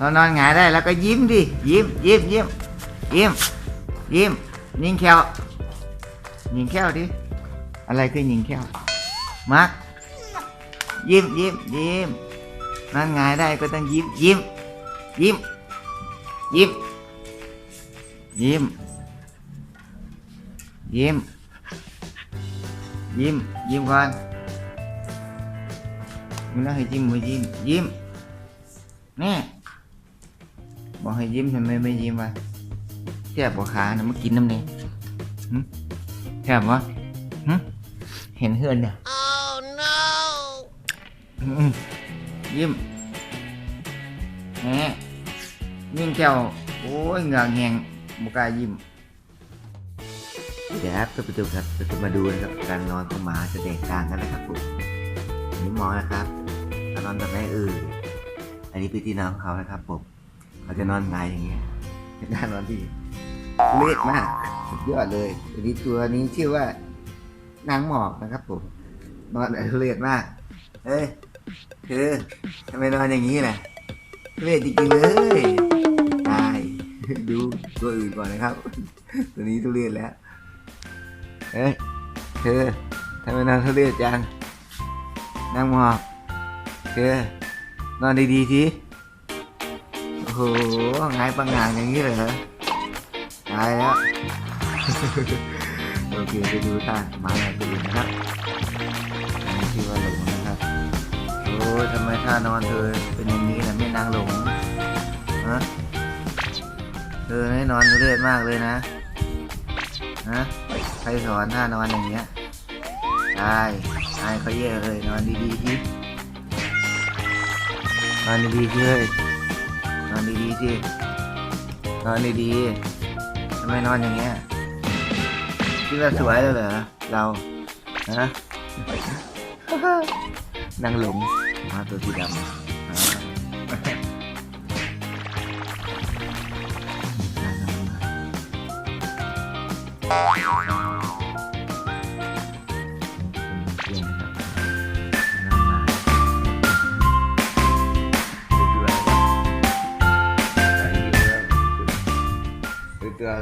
นอนนอนหงายได้แล้วก็ยิ้มดิ ยิ้มยิ้มยิ้มยิ้มยิ้มยิงแควยิงแควดิ อะไรคือยิงแควมาร์คยิ้มยิ้มยิ้มนอนหงายได้ก็ต้องยิ้มยิ้มยิ้มยิ้มยิ้มยิ้มยิ้มยิ้มก่อนมึงต้องให้ยิ้มมือยิ้มยิ้มแน่ บอกให้ยิ้มทำไมไม่ยิ้มวะแซ่บบ่ขานะมากินน้ำเนี่ยหึแซ่บวะหึเห็นเฮือนเนี่ย Oh no! อืมยิ้มแหมยิ่งแก้วโอ้ยเหงือกแหงบกล้ายิ้มเดี๋ยวครับท่านผู้ชมครับเราจะมาดูนะครับการนอนของหมาจะแตกต่างกันนะครับผมอันนี้หมอนะครับการนอนแบบไหนเอออันนี้เป็นที่นอนของเขานะครับผม เขาจะนอนหงอย่างเงี้ยเป็นกานอนที่เล็กมากสุดยอดเลยอันนี้ตัวนี้ชื่อว่านางหมอกนะครับผม นอนเล็กมาก เอ้ยคือทำไมนอนอย่างนี้ล่ะเล็กจริงๆเลยตายดูตัวอื่นก่อนนะครับ ตัวนี้ทุเรศแล้วเฮ้ยเธอทำไมนอนทุเรศจังนั่งหมอบเธอนอนดีๆที โอ้โหไงายปังงานอย่างนี้เลยเหรอตายแล้ว โอเคไปดูท่าหมาอะไรไปดูนะครับอันนี้ชื่อว่าหลงนะครับ โอ้ยทำไมท่านอนเธอเป็นอย่างนี้ล่ะไม่นางหลงฮะเธอให้นอนทุเรศมากเลยนะฮะใครสอนท่านอนอย่างเงี้ยใช่ใช่เขาเย่เลยนอนดีๆทีนอนดีๆทีเลย นอนดีๆทีนอนดีๆทำไมนอนอย่างเงี้ยคิดว่าสวยแล้วเหรอ เราฮะนั่งหลงมาตัวสีดำอ่า